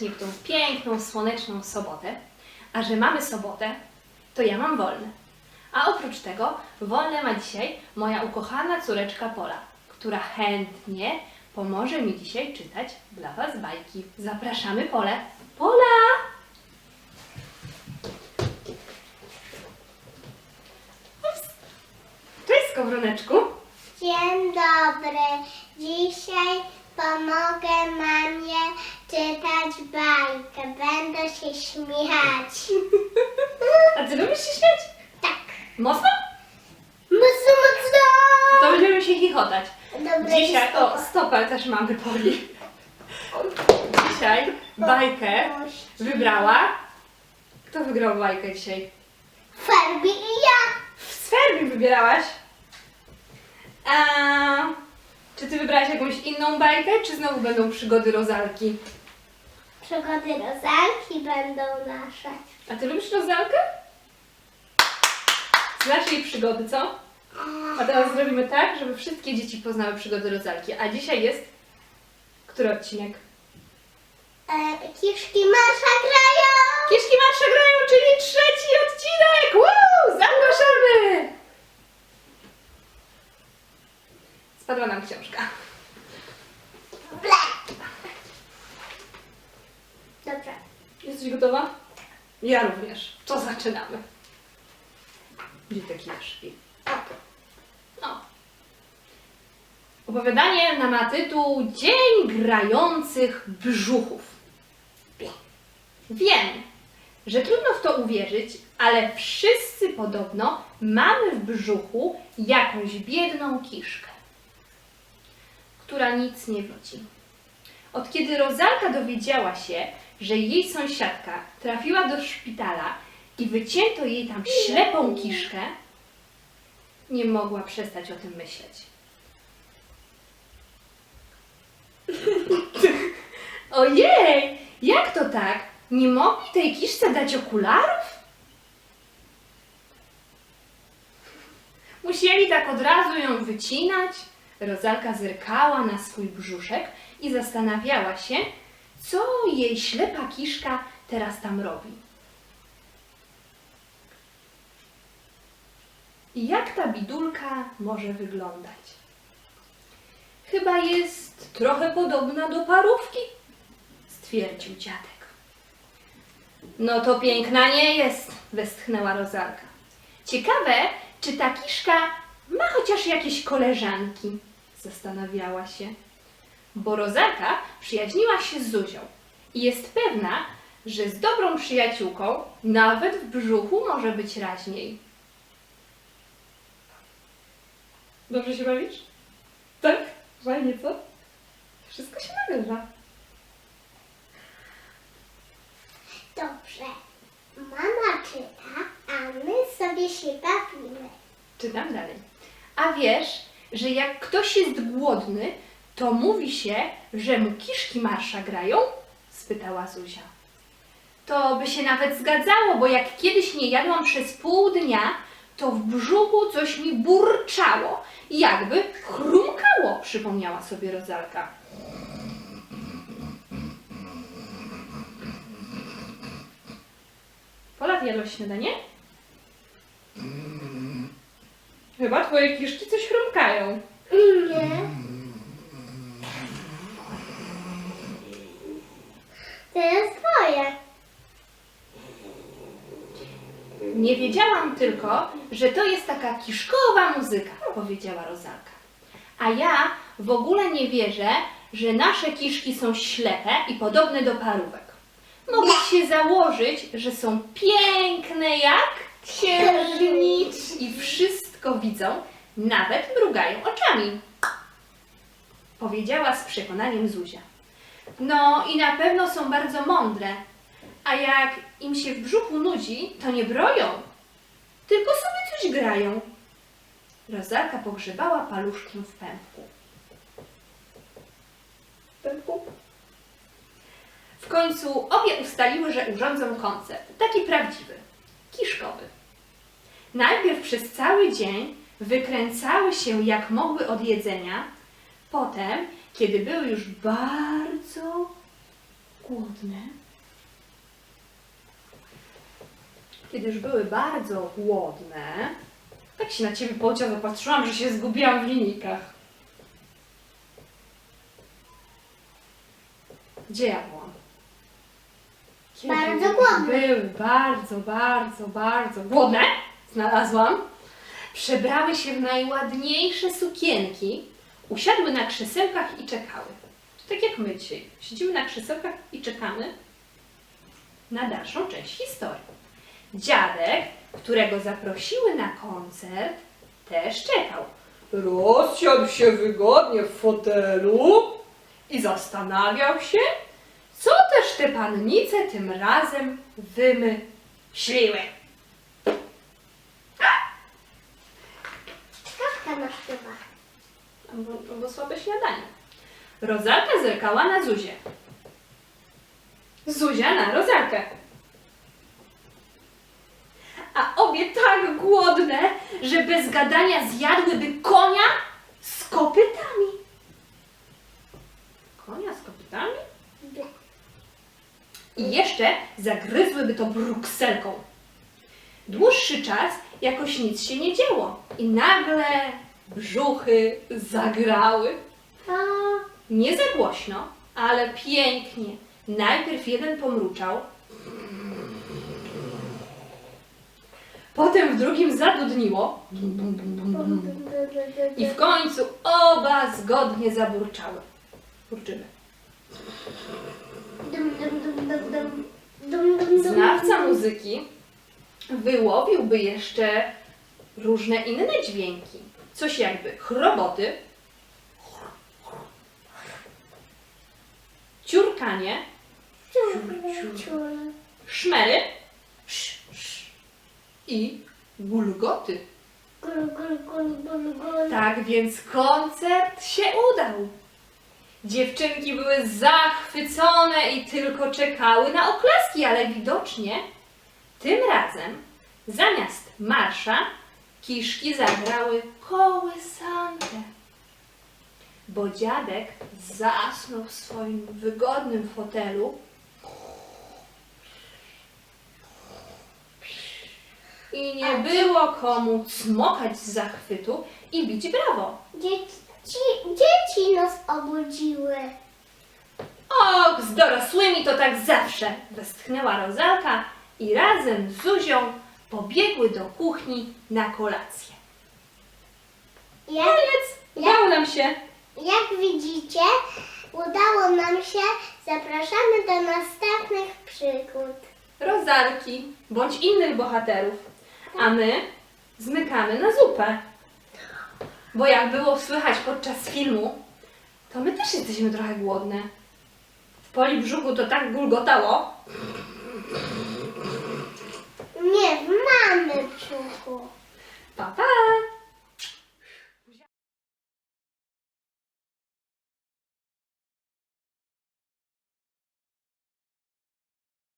serdecznie w tą piękną, słoneczną sobotę. A że mamy sobotę, to ja mam wolne. A oprócz tego wolne ma dzisiaj moja ukochana córeczka Pola, która chętnie pomoże mi dzisiaj czytać dla Was bajki. Zapraszamy Polę. Pola! Cześć, skowroneczku. Dzień dobry. Dzisiaj pomogę mamie czytać bajkę. Będę się śmiać. A Ty lubisz się śmiać? Tak. Mocno? Mocno, mocno. To będziemy się chichotać. Dobra, Dzisiaj, o, stopę też mamy Poli. Dzisiaj bajkę wybrała. Kto wygrał bajkę dzisiaj? Farbi i ja. Z Ferbi wybierałaś. A, czy ty wybrałaś jakąś inną bajkę, czy znowu będą przygody Rozalki? Przygody rozalki będą nasze. A ty lubisz Rozalkę? Znasz jej przygody, co? A teraz zrobimy tak, żeby wszystkie dzieci poznały przygody Rozalki. A dzisiaj jest... Który odcinek? E, kiszki Masza grają. Kiszki Marsza grają, czyli trzeci odcinek! Woo! Zapraszamy! Spadła nam książka. Dobra. Jesteś gotowa? Ja również. To zaczynamy. Gdzie te kiszki? No. Opowiadanie na ma tytuł Dzień grających brzuchów. Wiem, że trudno w to uwierzyć, ale wszyscy podobno mamy w brzuchu jakąś biedną kiszkę, która nic nie wróci. Od kiedy Rozalka dowiedziała się, że jej sąsiadka trafiła do szpitala i wycięto jej tam ślepą kiszkę, nie mogła przestać o tym myśleć. Ojej, jak to tak? Nie mogli tej kiszce dać okularów? Musieli tak od razu ją wycinać. Rozalka zerkała na swój brzuszek i zastanawiała się, co jej ślepa kiszka teraz tam robi. I jak ta bidulka może wyglądać? Chyba jest trochę podobna do parówki, stwierdził dziadek. No to piękna nie jest, westchnęła Rozalka. Ciekawe, czy ta kiszka ma chociaż jakieś koleżanki, zastanawiała się. Bo Rozalka przyjaźniła się z Zuzią i jest pewna, że z dobrą przyjaciółką nawet w brzuchu może być raźniej. Dobrze się bawisz? Tak? Fajnie, co? Wszystko się nagrywa. Dobrze. Mama czyta, a my sobie się bawimy. Czytam dalej. A wiesz, że jak ktoś jest głodny, to mówi się, że mu kiszki marsza grają? spytała Zuzia. To by się nawet zgadzało, bo jak kiedyś nie jadłam przez pół dnia, to w brzuchu coś mi burczało i jakby chrumkało, przypomniała sobie Rozalka. Pola, ty jadłaś śniadanie? Chyba twoje kiszki coś chrumkają. Nie. To Nie wiedziałam tylko, że to jest taka kiszkowa muzyka, powiedziała Rozalka. A ja w ogóle nie wierzę, że nasze kiszki są ślepe i podobne do parówek. Mogę się założyć, że są piękne jak księżniczki i wszystko widzą, nawet mrugają oczami. Powiedziała z przekonaniem Zuzia. No i na pewno są bardzo mądre, a jak im się w brzuchu nudzi, to nie broją, tylko sobie coś grają. Rozalka pogrzebała paluszkiem w pępku. Pępku? W końcu obie ustaliły, że urządzą koncert, taki prawdziwy, kiszkowy. Najpierw przez cały dzień wykręcały się jak mogły od jedzenia, potem, kiedy były już bardzo, głodne. Kiedy już były bardzo głodne, tak się na ciebie pociął, patrzyłam, że się zgubiłam w linijkach. Gdzie ja byłam? Kiedy Bardzo głodne. Były bardzo, bardzo, bardzo głodne. Znalazłam. Przebrały się w najładniejsze sukienki, usiadły na krzesełkach i czekały. Tak jak my dzisiaj. Siedzimy na krzesełkach i czekamy na dalszą część historii. Dziadek, którego zaprosiły na koncert, też czekał. Rozsiadł się wygodnie w fotelu i zastanawiał się, co też te pannice tym razem wymyśliły. Bo, bo słabe śniadanie. Rozalka zerkała na Zuzię. Zuzia na Rozalkę. A obie tak głodne, że bez gadania zjadłyby konia z kopytami. Konia z kopytami? I jeszcze zagryzłyby to brukselką. Dłuższy czas jakoś nic się nie działo. I nagle brzuchy zagrały. Nie za głośno, ale pięknie. Najpierw jeden pomruczał, potem w drugim zadudniło i w końcu oba zgodnie zaburczały. Burczymy. Znawca muzyki wyłowiłby jeszcze różne inne dźwięki. Coś jakby chroboty, ciurkanie, Ciur, ciur. szmery i gulgoty. Gul, gul, gul, gul, gul. Tak więc koncert się udał. Dziewczynki były zachwycone i tylko czekały na oklaski, ale widocznie tym razem zamiast marsza kiszki zagrały kołysankę. Bo dziadek zasnął w swoim wygodnym fotelu i nie było komu cmokać z zachwytu i bić brawo. Dzieci, dzieci nas obudziły. Och, z dorosłymi to tak zawsze, westchnęła Rozalka i razem z Zuzią pobiegły do kuchni na kolację. Jak, Koniec, udało nam się. jak widzicie, udało nam się. Zapraszamy do następnych przygód. Rozalki bądź innych bohaterów, a my zmykamy na zupę. Bo jak było słychać podczas filmu, to my też jesteśmy trochę głodne. W poli brzuchu to tak gulgotało. Nie, w mamy brzuchu. Pa, pa!